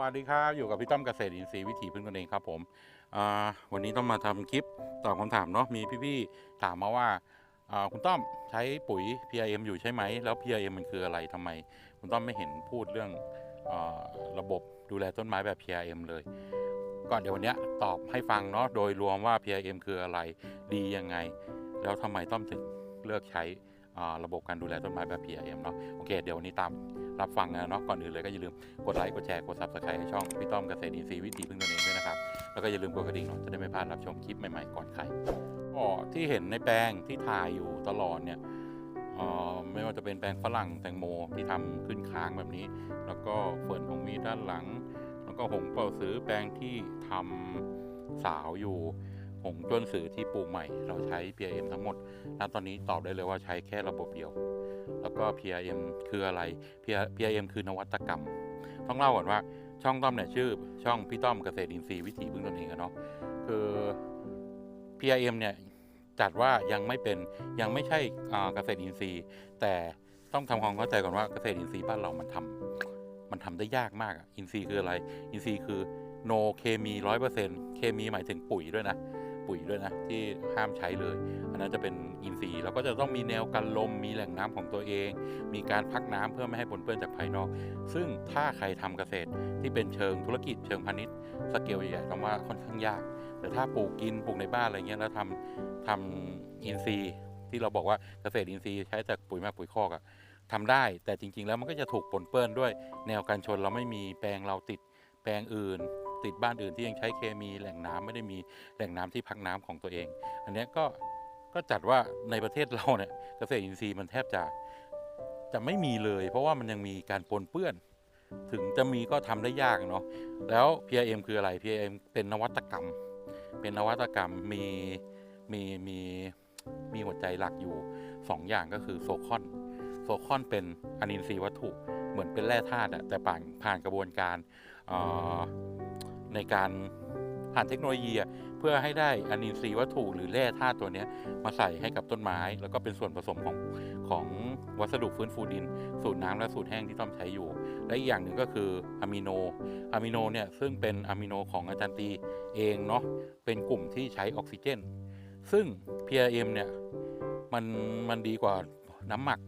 วัสดีครับ อยู่กับพี่ต้อมเกษตรอินทรีย์วิถีพึ่งตนเองครับผมวันนี้ต้องมาทำคลิปตอบคำถามเนาะมีพี่ๆถามมาว่าคุณต้อมใช้ปุ๋ย PRM อยู่ใช่ไหมแล้ว PRM มันคืออะไรทำไม คุณต้อมไม่เห็นพูดเรื่องอระบบดูแลต้นไม้แบบ PRM เลยก่อนเดี๋ยววันนี้ตอบให้ฟังเนาะโดยรวมว่า PRM คืออะไรดียังไง แล้วทำไมต้อมถึงเลือกใช้ ระบบการดูแลต้นไม้แบบ PRM เนาะโอเค เดี๋ยววันนี้ตามรับฟังนะเนาะก่อนอื่นเลยก็อย่าลืมกดไลค์กดแชร์กด subscribe ให้ช่องพี่ต้อมเกษตรอินทรีย์วิถีพึ่งตนเองด้วยนะครับแล้วก็อย่าลืมกดกระดิ่งเนาะจะได้ไม่พลาดรับชมคลิปใหม่ๆก่อนใครก็ที่เห็นในแปลงที่ถ่ายอยู่ตลอดเนี่ยเอ่อไม่ว่าจะเป็นแปลงฝรั่งแตงโมที่ทำขึ้นค้างแบบนี้ แล้วก็เฟิร์นของมีด้านหลัง แล้วก็หงเป่าซื้อแปลงที่ทำสาวอยู่ หงจวนสือที่ปลูกใหม่ เราใช้ PRM ทั้งหมดณตอนนี้ตอบได้เลยว่าใช้แค่ระบบเดียว แล้วก็ PRM คืออะไร PRM คือนวัตกรรม ต้องเล่าก่อนว่าช่องต้อมเนี่ยชื่อ ช่องพี่ต้อมเกษตรอินทรีย์วิถีพึ่งตนเองเนาะคือ PRM เนี่ยจัดว่ายังไม่เป็นยังไม่ใช่เกษตรอินทรีย์ แต่ต้องทำความเข้าใจก่อนว่าเกษตรอินทรีย์บ้านเรามันทำมันทำได้ยากมากอะอินทรีย์คืออะไร อินทรีย์คือโนเคมีร้อยเปอร์เซ็นต์เคมีหมายถึงปุ๋ยด้วยนะ ปุ๋ยด้วยนะที่ห้ามใช้เลย อันนั้นจะเป็นอินทรีย์แล้วก็จะต้องมีแนวกันลมมีแหล่งน้ำของตัวเอง มีการพักน้ำเพื่อไม่ให้ปนเปื้อนจากภายนอก ซึ่งถ้าใครทำเกษตรที่เป็นเชิงธุรกิจเชิงพาณิชย์สเกลใหญ่ๆต้องว่าค่อนข้างยาก แต่ถ้าปลูกกินปลูกในบ้านอะไรเงี้ยแล้วทำทำอินทรีย์ ที่เราบอกว่าเกษตรอินทรีย์ใช้จากปุ๋ยมาปุ๋ยคอกอะทำได้แต่จริง ๆ แล้วมันก็จะถูกปนเปื้อนด้วยแนวการชนเราไม่มีแปลงเราติดแปลงอื่น ติดบ้านอื่นที่ยังใช้เคมีแหล่งน้ำไม่ได้มีแหล่งน้ำที่พักน้ำของตัวเอง อันนี้ก็ก็จัดว่าในประเทศเราเนี่ยเกษตรอินทรีย์มันแทบจะจะไม่มีเลย เพราะว่ามันยังมีการปนเปื้อน ถึงจะมีก็ทำได้ยากเนาะแล้ว PRM คืออะไร PRM เป็นนวัตกรรม เป็นนวัตกรรมมีมีมีมีหัวใจหลักอยู่ 2 อย่างก็คือโซคอนโซคอนเป็นอนินทรีย์วัตถุเหมือนเป็นแร่ธาตุอะแต่ผ่านผ่านกระบวนการ ในการผ่านเทคโนโลยีเพื่อให้ได้อนินทรีย์วัตถุหรือแร่ธาตุตัวนี้มาใส่ให้กับต้นไม้ แล้วก็เป็นส่วนผสมของของวัสดุฟื้นฟูดิน สูตรน้ำและสูตรแห้งที่ต้องใช้อยู่ และอีกอย่างหนึ่งก็คืออะมิโนอะมิโนเนี่ยซึ่งเป็นอะมิโนของอาจารย์ตีเองเนาะเป็นกลุ่มที่ใช้ออกซิเจน ซึ่ง PRM เนี่ยมันมันดีกว่าน้ำหมัก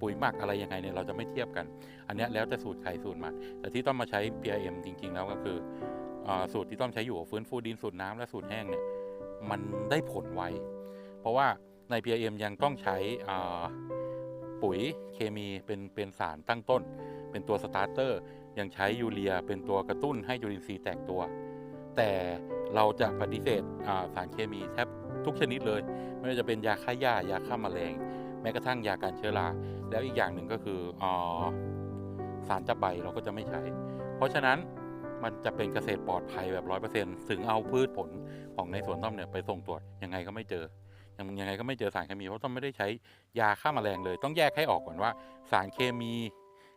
ปุ๋ยหมักอะไรยังไงเนี่ยเราจะไม่เทียบกัน อันเนี้ยแล้วแต่สูตรใครสูตรมันแต่ที่ต้องมาใช้ PRM จริง ๆ แล้วก็คือ สูตรที่ต้องใช้อยู่ฟื้นฟูดินสูตรน้ำและสูตรแห้งเนี่ยมันได้ผลไว เพราะว่าใน PRM ยังต้องใช้ปุ๋ยเคมีเป็นเป็นสารตั้งต้น เป็นตัวสตาร์เตอร์ยังใช้ยูเรียเป็นตัวกระตุ้นให้จุลินทรีแตกตัว แต่เราจะปฏิเสธสารเคมีแทบทุกชนิดเลย ไม่ว่าจะเป็นยาฆ่าหญ้ายาฆ่าแมลง แม้กระทั่งยาการเชื้อรา แล้วอีกอย่างหนึ่งก็คืออสารจับใบเราก็จะไม่ใช้ เพราะฉะนั้น มันจะเป็นเกษตรปลอดภัยแบบร้อยเปอร์เซ็นต์ถึงเอาพืชผลของในสวนต้อมเนี่ยไปส่งตรวจยังไงก็ไม่เจอยังยังไงก็ไม่เจอสารเคมีเพราะต้อมไม่ได้ใช้ยาฆ่าแมลงเลย ต้องแยกให้ออกก่อนว่า สารเคมี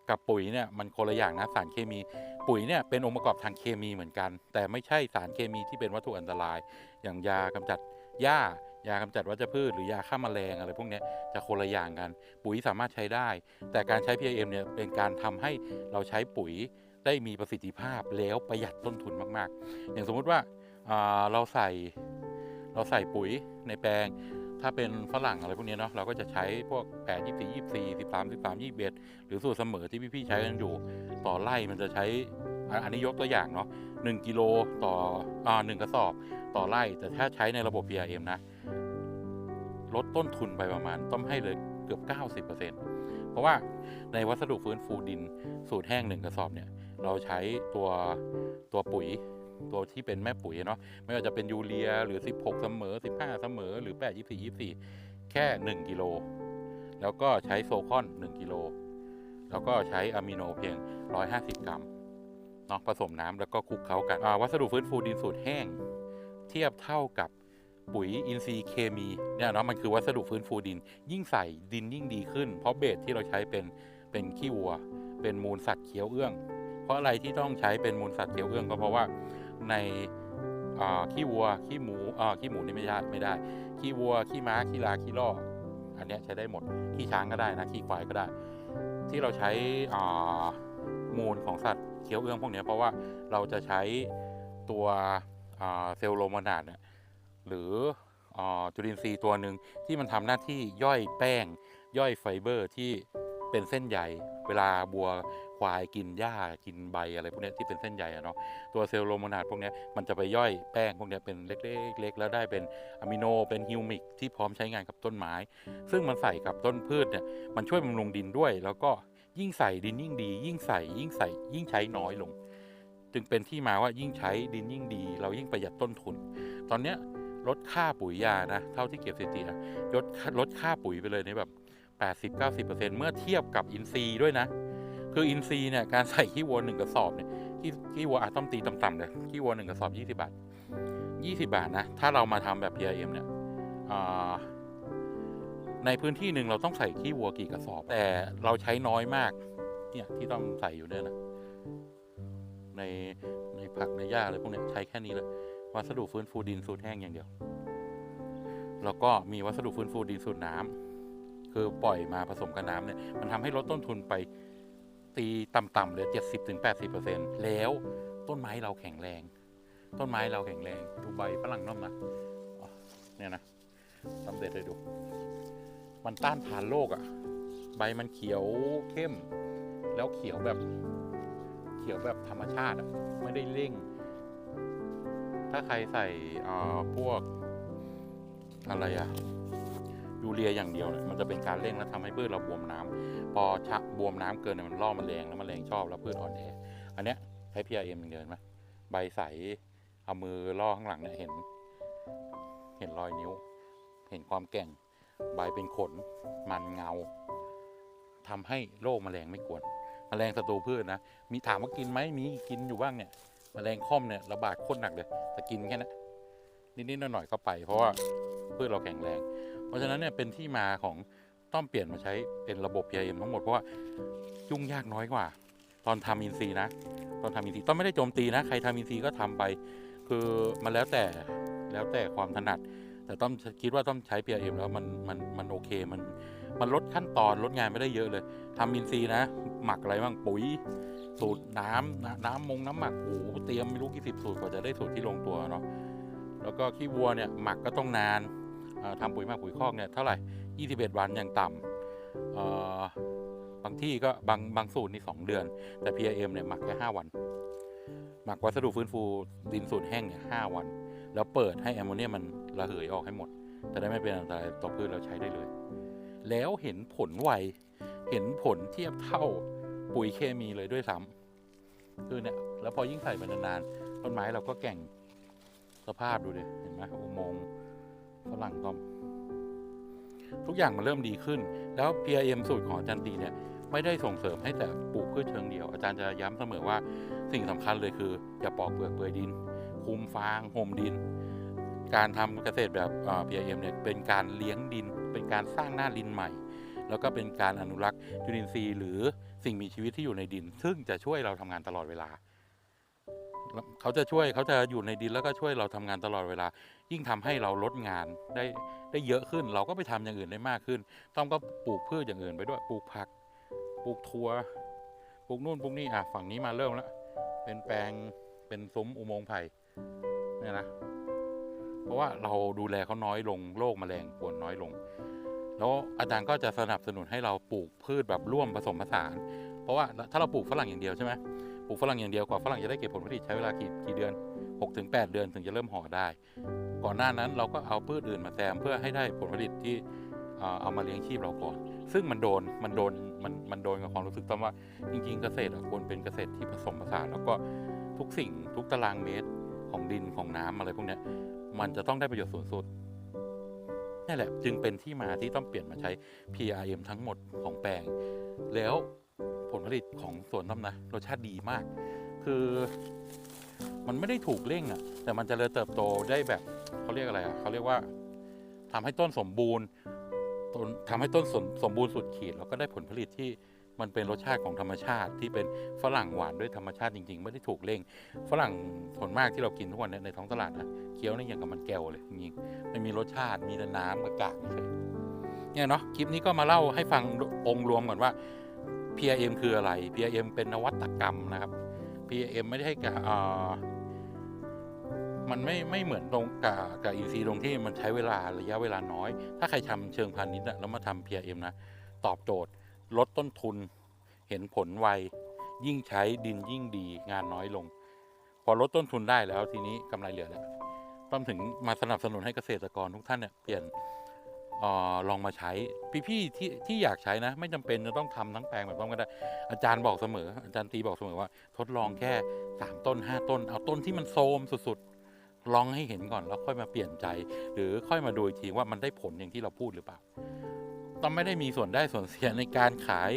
กับปุ๋ยเนี่ยมันคนละอย่างนะสารเคมี ปุ๋ยเนี่ยเป็นองค์ประกอบทางเคมีเหมือนกัน แต่ไม่ใช่สารเคมีที่เป็นวัตถุอันตราย อย่างยากำจัดหญ้ายากำจัดวัชพืชหรือยาฆ่าแมลงอะไรพวกเนี้ยจะคนละอย่างกัน ปุ๋ยสามารถใช้ได้ แต่การใช้ PIM เนี่ยเป็นการทำให้เราใช้ปุ๋ย ได้มีประสิทธิภาพแล้วประหยัดต้นทุนมากๆ อย่างสมมุติว่าอ่าเราใส่เราใส่ปุ๋ยในแปลง ถ้าเป็นฝรั่งอะไรพวกนี้เนาะเราก็จะใช้พวก 8 24 24 13 13 21 หรือสูตรเสมอที่พี่ๆใช้กันอยู่ ต่อไร่มันจะใช้อันนี้ยกตัวอย่างเนาะ1กิโลต่ออ่าหนึ่งกระสอบต่อไร่ แต่ถ้าใช้ในระบบ PRM นะ ลดต้นทุนไปประมาณต้องให้เลยเกือบ 90%เราะว่าในวัสดุฟื้นฟูดินสูตรแห้งหนึ่งกระสอบเนี่ยเราใช้ตัวตัวปุ๋ยตัวที่เป็นแม่ปุ๋ยเนาะไม่ว่าจะเป็นยูเรียหรือ 16 เสมอ 15 เสมอ หรือ 8 24 24 แค่ 1 กิโล แล้วก็ใช้โซคอน 1 กิโล แล้วก็ใช้อะมิโนเพียง 150 กรัมเนาะผสมน้ำแล้วก็คลุกเคล้ากันวัสดุฟื้นฟูดินสูตรแห้ง เทียบเท่ากับ ปุ๋ยอินทรีย์เคมีเนี่ยเนาะมันคือวัสดุฟื้นฟูดิน ยิ่งใส่ดินยิ่งดีขึ้น เพราะเบสที่เราใช้เป็นเป็นขี้วัว เป็นมูลสัตว์เคี้ยวเอื้อง เพราะอะไรที่ต้องใช้เป็นมูลสัตว์เคี้ยวเอื้องก็เพราะว่าในขี้วัวขี้หมูอ่าขี้หมูนี่ไม่ได้ไม่ได้ขี้วัวขี้ม้าขี้ลาขี้ล่ออันเนี้ยใช้ได้หมดขี้ช้างก็ได้นะขี้ควายก็ได้ ที่เราใช้อ่ามูลของสัตว์เคี้ยวเอื้องพวกเนี้ยเพราะว่าเราจะใช้ตัวเซลล์โลมานาดเนี่ย หรืออจุลินทรีย์ตัวหนึ่งที่มันทำหน้าที่ย่อยแป้ง ย่อยไฟเบอร์ที่เป็นเส้นใยเวลาบัวควายกินหญ้ากินใบอะไรพวกนี้ที่เป็นเส้นใยเนาะตัวเซลล์โลมานาดพวกนี้มันจะไปย่อยแป้งพวกนี้เป็นเล็กๆๆแล้วได้เป็นอะมิโนเป็นฮิวมิกที่พร้อมใช้งานกับต้นไม้ ซึ่งมันใส่กับต้นพืชเนี่ยมันช่วยบำรุงดินด้วย แล้วก็ยิ่งใส่ดินยิ่งดี ยิ่งใส่ยิ่งใส่ยิ่งใช้น้อยลง จึงเป็นที่มาว่ายิ่งใช้ดินยิ่งดี เรายิ่งประหยัดต้นทุน ตอนเนี้ย ลดค่าปุ๋ยยานะเท่าที่เก็บสถิติลดลดค่าปุ๋ยไปเลยในแบบ 80-90%เมื่อเทียบกับอินทรีย์ด้วยนะ คืออินทรีย์เนี่ยการใส่ขี้วัวหนึ่งกระสอบเนี่ยขี้ขี้วัวอาจต้องตีต่ำๆเลยขี้วัวหนึ่งกระสอบ20 บาท 20 บาทนะ ถ้าเรามาทำแบบ PRM เนี่ยในพื้นที่หนึ่งเราต้องใส่ขี้วัวกี่กระสอบ แต่เราใช้น้อยมากเนี่ยที่ต้องใส่อยู่เนี่ยนะในในผักในหญ้าอะไรพวกนี้ใช้แค่นี้เลย วัสดุฟื้นฟูดินสูตรแห้งอย่างเดียว แล้วก็มีวัสดุฟื้นฟูดินสูตรน้ำคือปล่อยมาผสมกับน้ำเนี่ยมันทำให้ลดต้นทุนไปตีต่ำๆเหลยเจ็ดสิบถึงแปดสิบเปอร์เซ็นแล้วต้นไม้เราแข็งแรง ต้นไม้เราแข็งแรงดูใบฝรั่งน้อมนะเนี่ยนะสำเร็จเลยดู มันต้านทานโรคอะ่ะ ใบมันเขียวเข้ม แล้วเขียวแบบ เขียวแบบธรรมชาติอะ่ะ ไม่ได้เร่ง ถ้าใครใส่พวกอะไรอะยูเรียอย่างเดียวเนี่ยมันจะเป็นการเร่งแล้วทำให้พืชเราบวมน้ำพอชะบวมน้ำเกินเนี่ยมันล่อแมลงแล้วแมลงชอบแล้วพืชอ่อนแออันเนี้ยใช้ PRM อย่างเดียวเห็นไหมใบใสเอามือล่อข้างหลังเนี่ยเห็น เห็นรอยนิ้ว เห็นความแก่ง ใบเป็นขน มันเงาทำให้โรคแมลงไม่กวนแมลงศัตรูพืชนะมีถามว่ากินไหมมีกินอยู่บ้างเนี่ย แมลงค่อมเนี่ยระบาดโคตรหนักเลยแต่กินแค่นั้นนิดๆหน่อยๆก็ไป เพราะว่าพืชเราแข็งแรง เพราะฉะนั้นเนี่ยเป็นที่มาของต้องเปลี่ยนมาใช้เป็นระบบ PIM ทั้งหมดเพราะว่ายุ่งยากน้อยกว่า ตอนทำอินซีย์นะ ตอนทำอินซีย์ต้องไม่ได้โจมตีนะ ใครทำอินซีย์ก็ทำไป คือมันแล้วแต่แล้วแต่ความถนัด แต่ต้องคิดว่าต้องใช้ PIM แล้วมันมันมันโอเคมัน มันลดขั้นตอนลดงานไม่ได้เยอะเลยทำอินซีย์นะ หมักอะไรบ้างปุ๋ย สูตรน้ำน้ำน้ำมงน้ำหมักโอ้โหเตรียมไม่รู้กี่สิบสูตรกว่าจะได้สูตรที่ลงตัวเนาะแล้วก็ขี้วัวเนี่ยหมักก็ต้องนานเอ่อทำปุ๋ยหมักปุ๋ยคอกเนี่ยเท่าไหร่ 21 วันอย่างต่ำบางที่ก็บางบางสูตรนี่2เดือน แต่ PIM เนี่ยหมักแค่5วัน หมักวัสดุฟื้นฟูดินสูตรแห้งเนี่ย5วัน แล้วเปิดให้แอมโมเนียมันระเหยออกให้หมด จะได้ไม่เป็นอันตรายต่อพืชเราใช้ได้เลย แล้วเห็นผลไว เห็นผลเทียบเท่าปุ๋ยเคมีเลยด้วยซ้ำคือเนี่ยแล้วพอยิ่งใส่ไปนานๆต้นไม้เราก็แก่งสภาพดูดิเห็นไหมอุโมงค์ฝรั่งต้มทุกอย่างมันเริ่มดีขึ้น แล้ว PIM สูตรของอาจารย์ตีเนี่ยไม่ได้ส่งเสริมให้แต่ปลูกพืชเชิงเดียว อาจารย์จะย้ำเสมอว่าสิ่งสำคัญเลยคืออย่าปอกเปลือกเปลือยดิน คุมฟางห่มดิน การทำเกษตรแบบอ่า PIM เนี่ยเป็นการเลี้ยงดิน เป็นการสร้างหน้าดินใหม่ แล้วก็เป็นการอนุรักษ์จุลินทรีย์ หรือสิ่งมีชีวิตที่อยู่ในดิน ซึ่งจะช่วยเราทำงานตลอดเวลา เขาจะช่วยเขาจะอยู่ในดินแล้วก็ช่วยเราทำงานตลอดเวลา ยิ่งทำให้เราลดงานได้ได้เยอะขึ้น เราก็ไปทำอย่างอื่นได้มากขึ้น ต้องก็ปลูกพืชอย่างอื่นไปด้วยปลูกผักปลูกถั่วปลูกนู่นปลูกนี่อะฝั่งนี้มาเริ่มแล้วเป็นแปลงเป็นซุ้มอุโมงค์ไผ่เนี่ยนะ ราะว่าเราดูแลเขาน้อยลงโรคแมลงกวนน้อยลง แล้วอาจารย์ก็จะสนับสนุนให้เราปลูกพืชแบบร่วมผสมผสาน เพราะว่าถ้าเราปลูกฝรั่งอย่างเดียวใช่ไหมปลูกฝรั่งอย่างเดียวกว่าฝรั่งจะได้เก็บผลผลิตใช้เวลากี่กี่เดือน6ถึง8เดือนถึงจะเริ่มห่อได้ ก่อนหน้านั้นเราก็เอาพืชอื่นมาแซมเพื่อให้ได้ผลผลิตที่เอามาเลี้ยงชีพเราก่อน ซึ่งมันโดน มันโดน มัน มันโดนกับความรู้สึกตอนว่า จริง ๆ เกษตรควรเป็นเกษตรที่ผสมผสาน แล้วก็ทุกสิ่งทุกตารางเมตร ของดินของน้ำอะไรพวกนี้มันจะต้องได้ประโยชน์สูงสุดนี่แหละจึงเป็นที่มาที่ต้องเปลี่ยนมาใช้ PRM ทั้งหมดของแปลง แล้วผลผลิตของสวนต้อมนะรสชาติดีมาก คือมันไม่ได้ถูกเร่งอะ่ะ แต่มันจะเริญเติบโตได้แบบเขาเรียกอะไรอะ่ะเขาเรียกว่าทำให้ต้นสมบูรณ์ต้นทำให้ต้นสมสมบูรณ์สุดขีดแล้วก็ได้ผลผลิตที่ มันเป็นรสชาติของธรรมชาติที่เป็นฝรั่งหวานด้วยธรรมชาติจริง ๆ ไม่ได้ถูกเร่ง ฝรั่งส่วนมากที่เรากินทุกวันเนี้ในท้องตลาดนะเคี้ยวนี่อย่างกับมันแก้วเลยจริงๆไม่มีรสชาติมีแต่น้ำกับกากเฉยเนี่ยเนาะคลิปนี้ก็มาเล่าให้ฟังองค์รวมก่อนว่า PRM คืออะไร PRM เป็นนวัตกรรมนะครับ PM ไม่ได้ให้กับมันไม่ไม่เหมือนตรงกับกับอินซีตรงที่มันใช้เวลาระยะเวลาน้อย ถ้าใครทำเชิงพาณิชย์แล้วมาทำ PM นะ ตอบโจทย์ ลดต้นทุน เห็นผลไว ยิ่งใช้ดินยิ่งดีงานน้อยลง พอลดต้นทุนได้แล้วทีนี้กำไรเหลือแล้วต้องถึงมาสนับสนุนให้เกษตรกรทุกท่านเนี่ยเปลี่ยนออลองมาใช้พี่ๆที่ที่อยากใช้นะ ไม่จำเป็นจะต้องทำทั้งแปลงแบบต้องก็ได้ อาจารย์บอกเสมอ อาจารย์ตีบอกเสมอว่า ทดลองแค่สามต้นห้าต้น เอาต้นที่มันโทรมสุดๆลองให้เห็นก่อนแล้วค่อยมาเปลี่ยนใจ หรือค่อยมาดูทีว่ามันได้ผลอย่างที่เราพูดหรือเปล่า ต้องไม่ได้มีส่วนได้ส่วนเสียในการขาย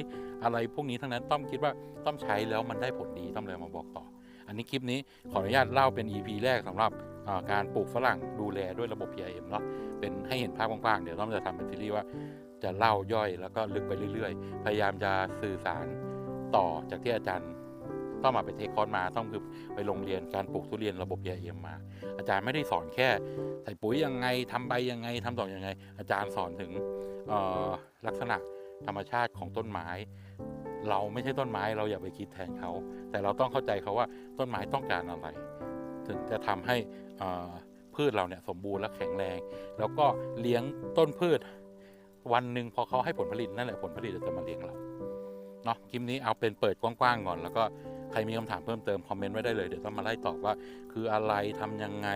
อะไรพวกนี้ทั้งนั้นต้องคิดว่าต้องใช้แล้วมันได้ผลดีต้องเลยมาบอกต่อ อันนี้คลิปนี้ขออนุญาตเล่าเป็น EP แรกสำหรับการปลูกฝรั่งดูแลด้วยระบบ PIM เนาะเป็นให้เห็นภาพกว้างๆเดี๋ยวต้องจะทำเป็นซีรีส์ว่าจะเล่าย่อยแล้วก็ลึกไปเรื่อย ๆ พยายามจะสื่อสารต่อจากที่อาจารย์ ต้องมาไปเทคคอร์สมาต้องคือไปโรงเรียนการปลูกทุเรียนระบบ PIM มา อาจารย์ไม่ได้สอนแค่ ใส่ปุ๋ยยังไงทำใบยังไงทำดอกยังไง อาจารย์สอนถึงลักษณะธรรมชาติของต้นไม้ เราไม่ใช่ต้นไม้เราอย่าไปคิดแทนเขา แต่เราต้องเข้าใจเขาว่าต้นไม้ต้องการอะไร ถึงจะทำให้พืชเราเนี่ยสมบูรณ์และแข็งแรง แล้วก็เลี้ยงต้นพืช วันหนึ่งพอเขาให้ผลผลิตนั่นแหละผลผลิตจะมาเลี้ยงเราเนาะคลิปนี้เอาเป็นเปิดกว้างๆก่อนแล้วก็ ใครมีคำถามเพิ่มเติมคอมเมนต์ไว้ได้เลยเดี๋ยวต้องมาไล่ตอบว่า คืออะไรทำยังไง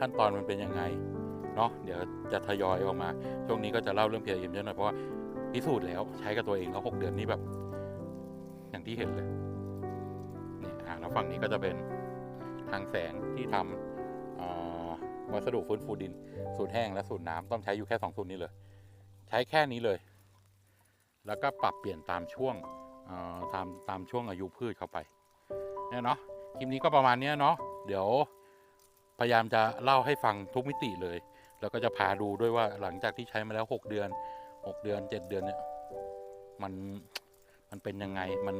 ขั้นตอนมันเป็นยังไงเนาะเดี๋ยวจะทยอยออกมา ช่วงนี้ก็จะเล่าเรื่อง PIM เยอะหน่อยเพราะว่าพิสูจน์แล้วใช้กับตัวเองแล้วหกเดือนนี้แบบ อย่างที่เห็นเลยนี่อ่าแล้วฝั่งนี้ก็จะเป็นทางแสงที่ทำวัสดุฟื้นฟูดิน สูตรแห้งและสูตรน้ำต้องใช้อยู่แค่สองสูตรนี้เลย ใช้แค่นี้เลย แล้วก็ปรับเปลี่ยนตามช่วงตามตามช่วงอายุพืชเข้าไป เนี่ยเนาะคลิปนี้ก็ประมาณเนี้ยเนาะเดี๋ยวพยายามจะเล่าให้ฟังทุกมิติเลย แล้วก็จะพาดูด้วยว่าหลังจากที่ใช้มาแล้ว 6 เดือน 6 เดือน 7 เดือนเนี่ยมันมันเป็นยังไงมัน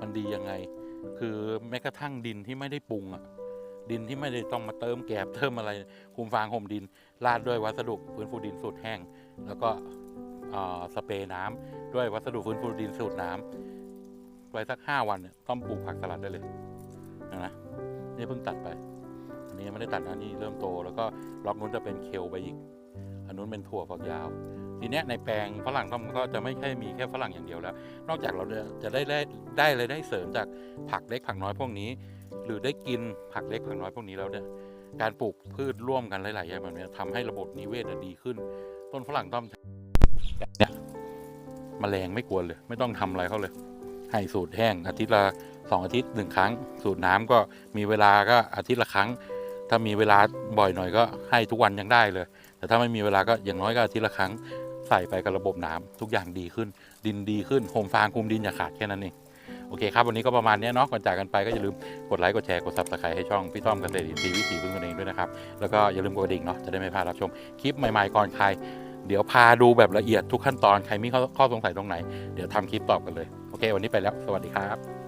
มันดียังไง คือแม้กระทั่งดินที่ไม่ได้ปรุงอะดินที่ไม่ได้ต้องมาเติมแกบเติมอะไรคุมฟางห่มดินราดด้วยวัสดุฟื้นฟูดินสูตรแห้ง แล้วก็สเปรย์น้ำด้วยวัสดุฟื้นฟูดินสูตรน้ำไว้สักห้าวันเนี่ยต้องปลูกผักสลัดได้เลย นะนี่เพิ่งตัดไป อันนี้ไม่ได้ตัดนะนี่เริ่มโต แล้วก็ล็อกนู้นจะเป็นเคลไปอีก อันนู้นเป็นถั่วฝักยาว ทีเนี้ยในแปลงฝรั่งต้องก็จะไม่ใช่มีแค่ฝรั่งอย่างเดียวแล้ว นอกจากเราจะได้ได้ได้เลยได้เสริมจากผักเล็กผักน้อยพวกนี้ หรือได้กินผักเล็กผักน้อยพวกนี้แล้วเนี่ยการปลูกพืชร่วมกันหลายๆอย่างแบบนี้ทำให้ระบบนิเวศดีขึ้น ต้นฝรั่งต้อมเนี่ยแมลงไม่กวนเลย ไม่ต้องทำอะไรเขาเลย ให้สูตรแห้งอาทิตย์ละ สองอาทิตย์หนึ่งครั้ง สูตรน้ำก็มีเวลาก็อาทิตย์ละครั้ง ถ้ามีเวลาบ่อยหน่อยก็ให้ทุกวันยังได้เลย แต่ถ้าไม่มีเวลาก็อย่างน้อยก็อาทิตย์ละครั้ง ใส่ไปกับระบบน้ำทุกอย่างดีขึ้น ดินดีขึ้นโฮมฟางคุมดินอย่าขาดแค่นั้นเองโอเคครับ วันนี้ก็ประมาณนี้เนาะก่อนจากกันไปก็อย่าลืมกดไลค์กดแชร์กดซับสไครต์ให้ช่องพี่ต้อมเกษตรอินทรีย์วิถีพึ่งตนเองด้วยนะครับ แล้วก็อย่าลืมกดกระดิ่งเนาะจะได้ไม่พลาดรับชมคลิปใหม่ๆก่อนใคร เดี๋ยวพาดูแบบละเอียดทุกขั้นตอนใครมีข้อสงสัยตรงไหน เดี๋ยวทำคลิปตอบกันเลย โอเค วันนี้ไปแล้ว สวัสดีครับ